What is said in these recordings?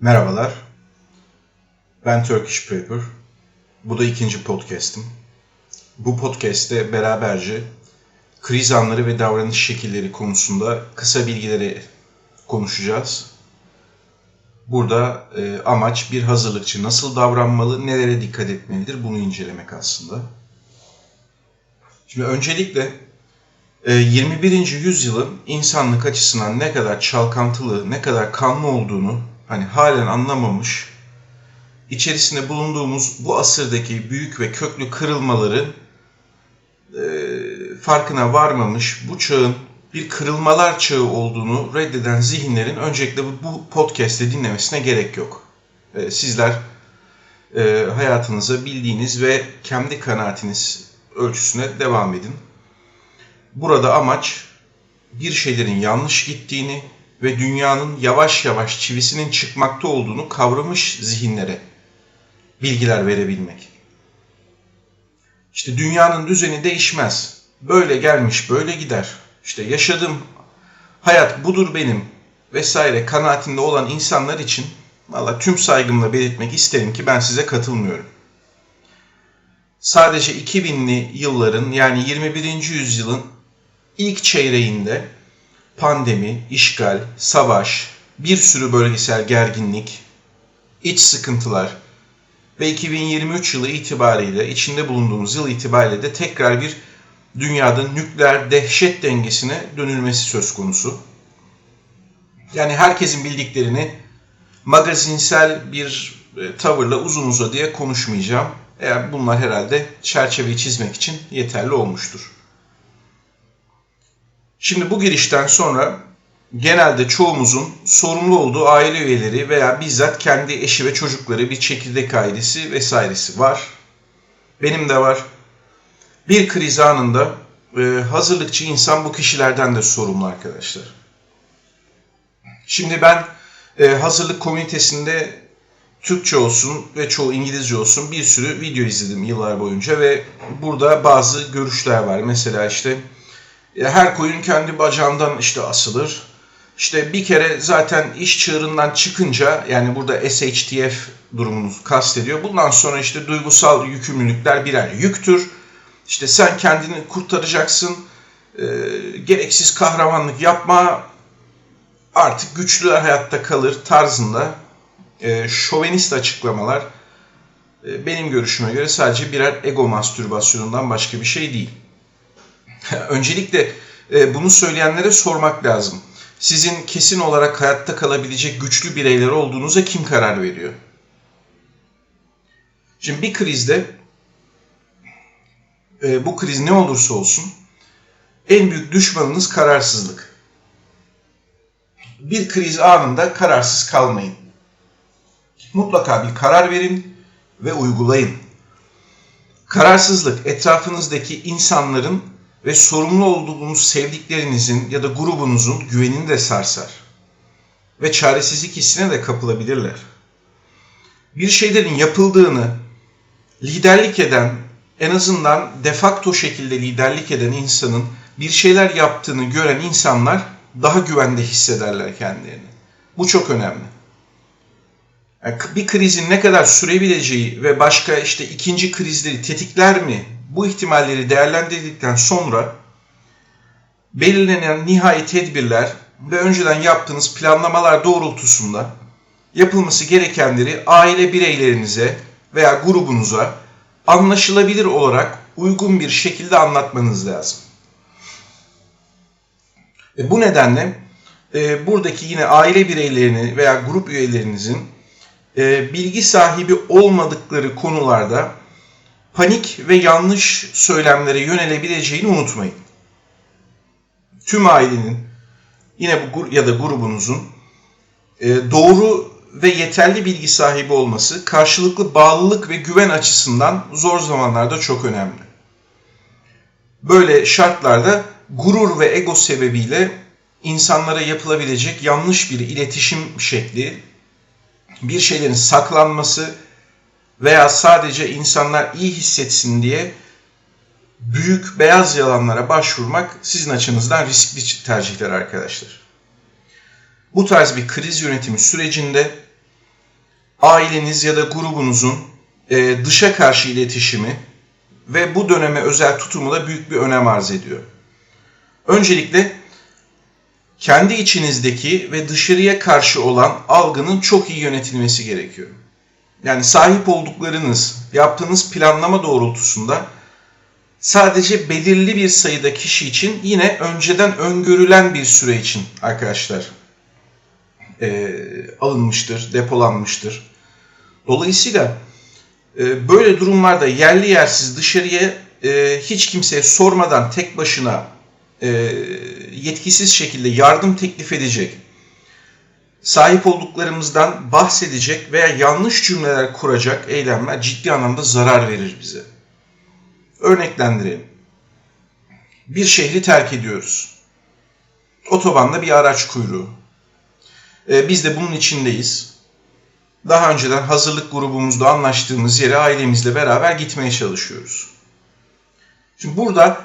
Merhabalar. Ben Turkish Paper. Bu da ikinci podcast'im. Bu podcast'te beraberce kriz anları ve davranış şekilleri konusunda kısa bilgileri konuşacağız. Burada e, amaç bir hazırlıkçı nasıl davranmalı, nelere dikkat etmelidir bunu incelemek aslında. Şimdi öncelikle e, 21. yüzyılın insanlık açısından ne kadar çalkantılı, ne kadar kanlı olduğunu hani halen anlamamış, içerisinde bulunduğumuz bu asırdaki büyük ve köklü kırılmaların e, farkına varmamış, bu çağın bir kırılmalar çağı olduğunu reddeden zihinlerin öncelikle bu podcast'i dinlemesine gerek yok. E, sizler e, hayatınıza bildiğiniz ve kendi kanaatiniz ölçüsüne devam edin. Burada amaç bir şeylerin yanlış gittiğini, ve dünyanın yavaş yavaş çivisinin çıkmakta olduğunu kavramış zihinlere bilgiler verebilmek. İşte dünyanın düzeni değişmez. Böyle gelmiş, böyle gider. İşte yaşadığım hayat budur benim vesaire kanaatinde olan insanlar için valla tüm saygımla belirtmek isterim ki ben size katılmıyorum. Sadece 2000'li yılların yani 21. yüzyılın ilk çeyreğinde pandemi, işgal, savaş, bir sürü bölgesel gerginlik, iç sıkıntılar ve 2023 yılı itibariyle, içinde bulunduğumuz yıl itibariyle de tekrar bir dünyada nükleer dehşet dengesine dönülmesi söz konusu. Yani herkesin bildiklerini magazinsel bir e, tavırla uzun uzadıya konuşmayacağım. Eğer bunlar herhalde çerçeveyi çizmek için yeterli olmuştur. Şimdi bu girişten sonra genelde çoğumuzun sorumlu olduğu aile üyeleri veya bizzat kendi eşi ve çocukları bir çekirdek ailesi vesairesi var. Benim de var. Bir kriz anında e, hazırlıkçı insan bu kişilerden de sorumlu arkadaşlar. Şimdi ben e, hazırlık komünitesinde Türkçe olsun ve çoğu İngilizce olsun bir sürü video izledim yıllar boyunca ve burada bazı görüşler var. Mesela işte her koyun kendi bacağından işte asılır. İşte bir kere zaten iş çığırından çıkınca yani burada SHTF durumunu kastediyor. Bundan sonra işte duygusal yükümlülükler birer yüktür. İşte sen kendini kurtaracaksın. E, gereksiz kahramanlık yapma. Artık güçlüler hayatta kalır tarzında e, şovenist açıklamalar e, benim görüşüme göre sadece birer ego mastürbasyonundan başka bir şey değil. Öncelikle e, bunu söyleyenlere sormak lazım. Sizin kesin olarak hayatta kalabilecek güçlü bireyler olduğunuza kim karar veriyor? Şimdi bir krizde e, bu kriz ne olursa olsun en büyük düşmanınız kararsızlık. Bir kriz anında kararsız kalmayın. Mutlaka bir karar verin ve uygulayın. Kararsızlık etrafınızdaki insanların ve sorumlu olduğunuz sevdiklerinizin ya da grubunuzun güvenini de sarsar. Ve çaresizlik hissine de kapılabilirler. Bir şeylerin yapıldığını liderlik eden, en azından defakto şekilde liderlik eden insanın bir şeyler yaptığını gören insanlar daha güvende hissederler kendilerini. Bu çok önemli. Yani bir krizin ne kadar sürebileceği ve başka işte ikinci krizleri tetikler mi bu ihtimalleri değerlendirdikten sonra belirlenen nihai tedbirler ve önceden yaptığınız planlamalar doğrultusunda yapılması gerekenleri aile bireylerinize veya grubunuza anlaşılabilir olarak uygun bir şekilde anlatmanız lazım. E bu nedenle e, buradaki yine aile bireylerini veya grup üyelerinizin e, bilgi sahibi olmadıkları konularda panik ve yanlış söylemlere yönelebileceğini unutmayın. Tüm ailenin yine bu ya da grubunuzun e, doğru ve yeterli bilgi sahibi olması karşılıklı bağlılık ve güven açısından zor zamanlarda çok önemli. Böyle şartlarda gurur ve ego sebebiyle insanlara yapılabilecek yanlış bir iletişim şekli, bir şeylerin saklanması veya sadece insanlar iyi hissetsin diye büyük beyaz yalanlara başvurmak sizin açınızdan riskli tercihler arkadaşlar. Bu tarz bir kriz yönetimi sürecinde aileniz ya da grubunuzun e, dışa karşı iletişimi ve bu döneme özel tutumu da büyük bir önem arz ediyor. Öncelikle kendi içinizdeki ve dışarıya karşı olan algının çok iyi yönetilmesi gerekiyor. Yani sahip olduklarınız, yaptığınız planlama doğrultusunda sadece belirli bir sayıda kişi için yine önceden öngörülen bir süre için arkadaşlar e, alınmıştır, depolanmıştır. Dolayısıyla e, böyle durumlarda yerli yersiz dışarıya e, hiç kimseye sormadan tek başına e, yetkisiz şekilde yardım teklif edecek, sahip olduklarımızdan bahsedecek veya yanlış cümleler kuracak eylemler ciddi anlamda zarar verir bize. Örneklendirelim. Bir şehri terk ediyoruz. Otobanda bir araç kuyruğu. Ee, biz de bunun içindeyiz. Daha önceden hazırlık grubumuzda anlaştığımız yere ailemizle beraber gitmeye çalışıyoruz. Şimdi burada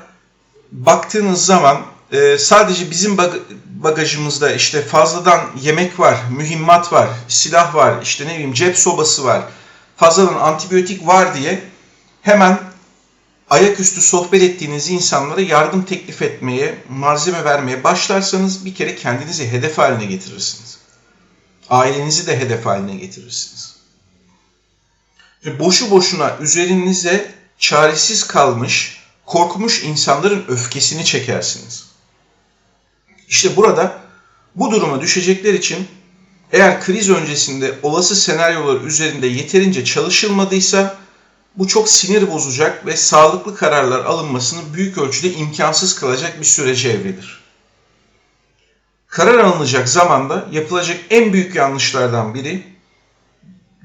baktığınız zaman e, sadece bizim bagajımızda işte fazladan yemek var, mühimmat var, silah var, işte ne bileyim cep sobası var, fazladan antibiyotik var diye hemen ayaküstü sohbet ettiğiniz insanlara yardım teklif etmeye, malzeme vermeye başlarsanız bir kere kendinizi hedef haline getirirsiniz. Ailenizi de hedef haline getirirsiniz. Ve boşu boşuna üzerinize çaresiz kalmış, korkmuş insanların öfkesini çekersiniz. İşte burada bu duruma düşecekler için eğer kriz öncesinde olası senaryolar üzerinde yeterince çalışılmadıysa bu çok sinir bozacak ve sağlıklı kararlar alınmasını büyük ölçüde imkansız kılacak bir sürece evrilir. Karar alınacak zamanda yapılacak en büyük yanlışlardan biri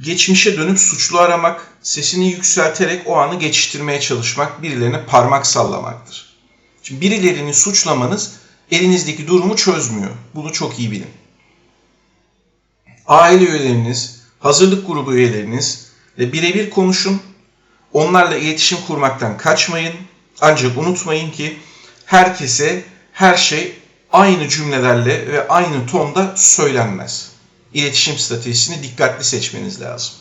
geçmişe dönüp suçlu aramak, sesini yükselterek o anı geçiştirmeye çalışmak, birilerine parmak sallamaktır. Şimdi birilerini suçlamanız elinizdeki durumu çözmüyor. Bunu çok iyi bilin. Aile üyeleriniz, hazırlık grubu üyeleriniz ve birebir konuşun. Onlarla iletişim kurmaktan kaçmayın. Ancak unutmayın ki herkese her şey aynı cümlelerle ve aynı tonda söylenmez. İletişim stratejisini dikkatli seçmeniz lazım.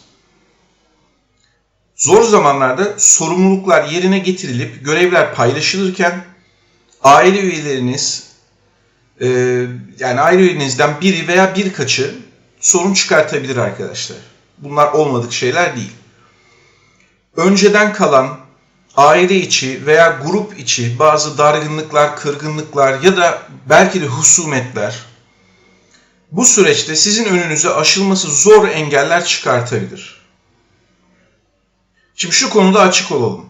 Zor zamanlarda sorumluluklar yerine getirilip görevler paylaşılırken aile üyeleriniz e, yani aile üyenizden biri veya birkaçı sorun çıkartabilir arkadaşlar. Bunlar olmadık şeyler değil. Önceden kalan aile içi veya grup içi bazı dargınlıklar, kırgınlıklar ya da belki de husumetler bu süreçte sizin önünüze aşılması zor engeller çıkartabilir. Şimdi şu konuda açık olalım.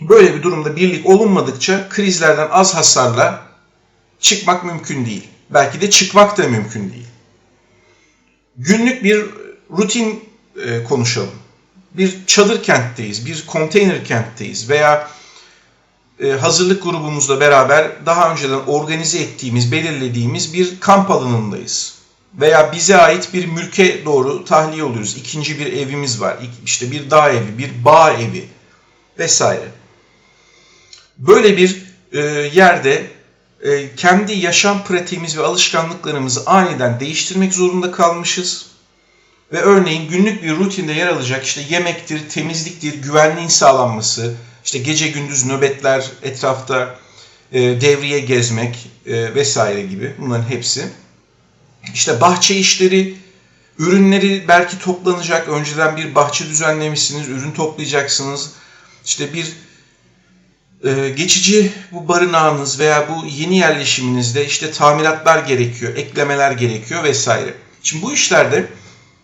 Böyle bir durumda birlik olunmadıkça krizlerden az hasarla çıkmak mümkün değil. Belki de çıkmak da mümkün değil. Günlük bir rutin e, konuşalım. Bir çadır kentteyiz, bir konteyner kentteyiz veya e, hazırlık grubumuzla beraber daha önceden organize ettiğimiz, belirlediğimiz bir kamp alanındayız. Veya bize ait bir mülke doğru tahliye oluyoruz. İkinci bir evimiz var. İşte bir dağ evi, bir bağ evi vesaire. Böyle bir e, yerde kendi yaşam pratiğimiz ve alışkanlıklarımızı aniden değiştirmek zorunda kalmışız. Ve örneğin günlük bir rutinde yer alacak işte yemektir, temizliktir, güvenliğin sağlanması, işte gece gündüz nöbetler, etrafta e, devriye gezmek e, vesaire gibi bunların hepsi. İşte bahçe işleri, ürünleri belki toplanacak. Önceden bir bahçe düzenlemişsiniz, ürün toplayacaksınız. İşte bir e, geçici bu barınağınız veya bu yeni yerleşiminizde işte tamiratlar gerekiyor, eklemeler gerekiyor vesaire. Şimdi bu işlerde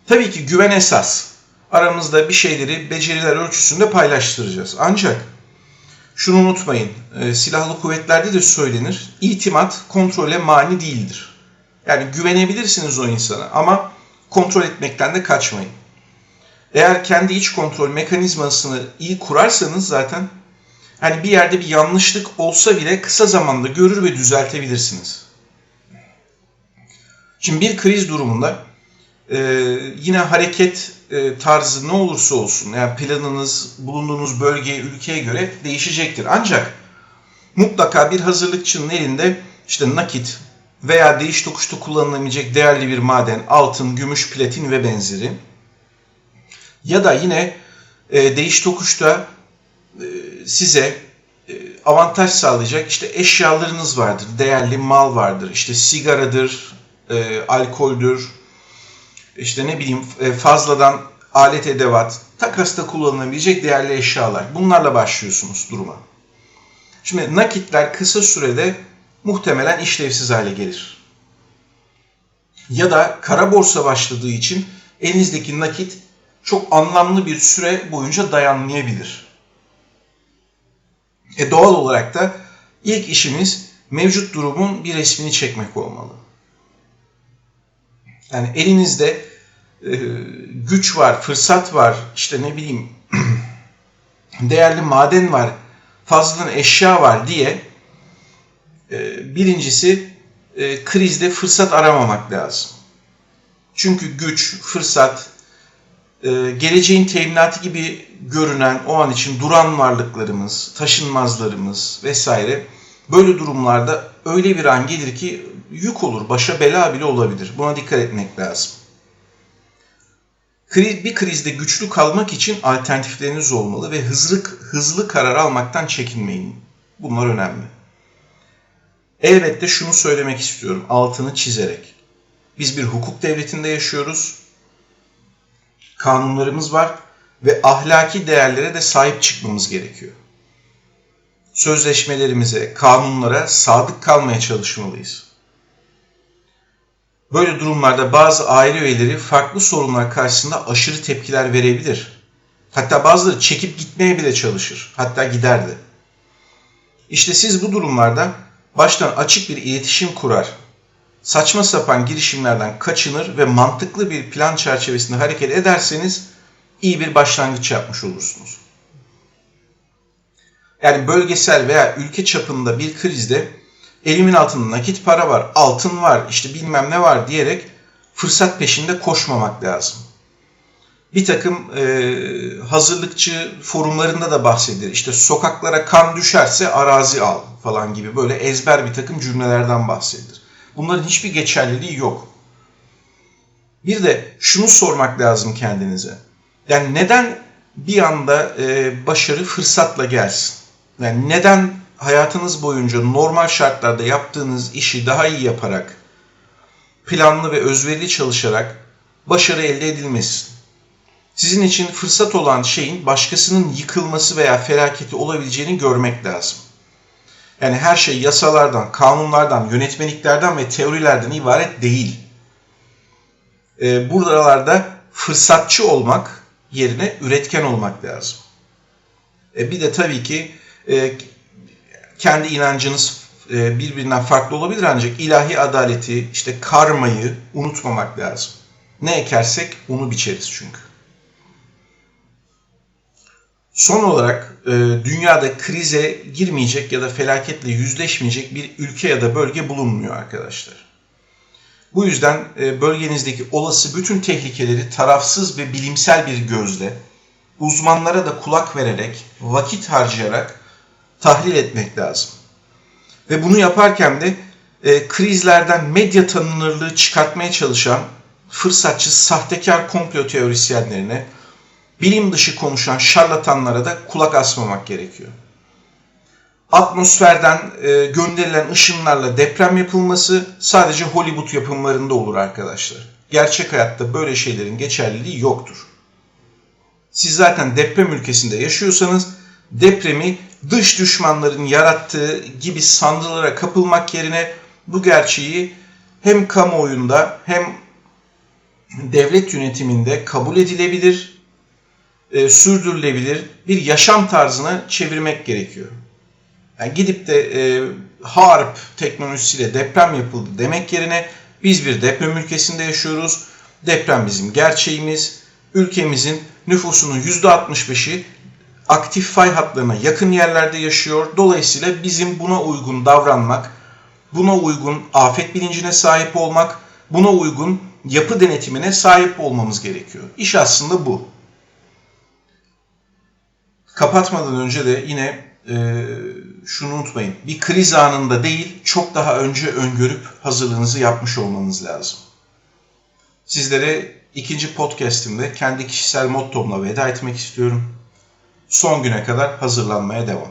tabii ki güven esas. Aramızda bir şeyleri beceriler ölçüsünde paylaştıracağız. Ancak şunu unutmayın, e, silahlı kuvvetlerde de söylenir, itimat kontrole mani değildir. Yani güvenebilirsiniz o insana ama kontrol etmekten de kaçmayın. Eğer kendi iç kontrol mekanizmasını iyi kurarsanız zaten hani bir yerde bir yanlışlık olsa bile kısa zamanda görür ve düzeltebilirsiniz. Şimdi bir kriz durumunda e, yine hareket e, tarzı ne olursa olsun yani planınız bulunduğunuz bölgeye, ülkeye göre değişecektir. Ancak mutlaka bir hazırlıkçının elinde işte nakit veya değiş tokuşta kullanılabilecek değerli bir maden, altın, gümüş, platin ve benzeri Ya da yine e, değiş tokuşta e, size e, avantaj sağlayacak işte eşyalarınız vardır, değerli mal vardır, işte sigaradır, e, alkoldür, işte ne bileyim e, fazladan alet edevat, takasta kullanılabilecek değerli eşyalar. Bunlarla başlıyorsunuz duruma. Şimdi nakitler kısa sürede muhtemelen işlevsiz hale gelir. Ya da kara borsa başladığı için elinizdeki nakit çok anlamlı bir süre boyunca dayanmayabilir. E doğal olarak da ilk işimiz mevcut durumun bir resmini çekmek olmalı. Yani elinizde e, güç var, fırsat var, işte ne bileyim değerli maden var, fazladan eşya var diye e, birincisi e, krizde fırsat aramamak lazım. Çünkü güç, fırsat, e, geleceğin teminatı gibi görünen o an için duran varlıklarımız, taşınmazlarımız vesaire böyle durumlarda öyle bir an gelir ki yük olur, başa bela bile olabilir. Buna dikkat etmek lazım. Bir krizde güçlü kalmak için alternatifleriniz olmalı ve hızlı, hızlı karar almaktan çekinmeyin. Bunlar önemli. Elbette şunu söylemek istiyorum altını çizerek. Biz bir hukuk devletinde yaşıyoruz. Kanunlarımız var ve ahlaki değerlere de sahip çıkmamız gerekiyor. Sözleşmelerimize, kanunlara sadık kalmaya çalışmalıyız. Böyle durumlarda bazı aile üyeleri farklı sorunlar karşısında aşırı tepkiler verebilir. Hatta bazıları çekip gitmeye bile çalışır. Hatta giderdi. İşte siz bu durumlarda baştan açık bir iletişim kurar, saçma sapan girişimlerden kaçınır ve mantıklı bir plan çerçevesinde hareket ederseniz iyi bir başlangıç yapmış olursunuz. Yani bölgesel veya ülke çapında bir krizde elimin altında nakit para var, altın var, işte bilmem ne var diyerek fırsat peşinde koşmamak lazım. Bir takım e, hazırlıkçı forumlarında da bahsedilir. İşte sokaklara kan düşerse arazi al falan gibi böyle ezber bir takım cümlelerden bahsedilir. Bunların hiçbir geçerliliği yok. Bir de şunu sormak lazım kendinize. Yani neden bir anda e, başarı fırsatla gelsin? Yani neden hayatınız boyunca normal şartlarda yaptığınız işi daha iyi yaparak, planlı ve özverili çalışarak başarı elde edilmesin? Sizin için fırsat olan şeyin başkasının yıkılması veya felaketi olabileceğini görmek lazım. Yani her şey yasalardan, kanunlardan, yönetmeliklerden ve teorilerden ibaret değil. Ee, buralarda fırsatçı olmak yerine üretken olmak lazım. E, bir de tabii ki e, kendi inancınız e, birbirinden farklı olabilir ancak ilahi adaleti, işte karmayı unutmamak lazım. Ne ekersek onu biçeriz çünkü. Son olarak e, dünyada krize girmeyecek ya da felaketle yüzleşmeyecek bir ülke ya da bölge bulunmuyor arkadaşlar. Bu yüzden e, bölgenizdeki olası bütün tehlikeleri tarafsız ve bilimsel bir gözle, uzmanlara da kulak vererek, vakit harcayarak tahlil etmek lazım. Ve bunu yaparken de e, krizlerden medya tanınırlığı çıkartmaya çalışan fırsatçı, sahtekar komplo teorisyenlerine, bilim dışı konuşan şarlatanlara da kulak asmamak gerekiyor. Atmosferden e, gönderilen ışınlarla deprem yapılması sadece Hollywood yapımlarında olur arkadaşlar. Gerçek hayatta böyle şeylerin geçerliliği yoktur. Siz zaten deprem ülkesinde yaşıyorsanız depremi dış düşmanların yarattığı gibi sanrılara kapılmak yerine bu gerçeği hem kamuoyunda hem devlet yönetiminde kabul edilebilir e, sürdürülebilir bir yaşam tarzına çevirmek gerekiyor. Yani gidip de e, harp teknolojisiyle deprem yapıldı demek yerine biz bir deprem ülkesinde yaşıyoruz. Deprem bizim gerçeğimiz. Ülkemizin nüfusunun %65'i aktif fay hatlarına yakın yerlerde yaşıyor. Dolayısıyla bizim buna uygun davranmak, buna uygun afet bilincine sahip olmak, buna uygun yapı denetimine sahip olmamız gerekiyor. İş aslında bu. Kapatmadan önce de yine e, şunu unutmayın. Bir kriz anında değil, çok daha önce öngörüp hazırlığınızı yapmış olmanız lazım. Sizlere İkinci podcast'imde kendi kişisel mottomla veda etmek istiyorum. Son güne kadar hazırlanmaya devam.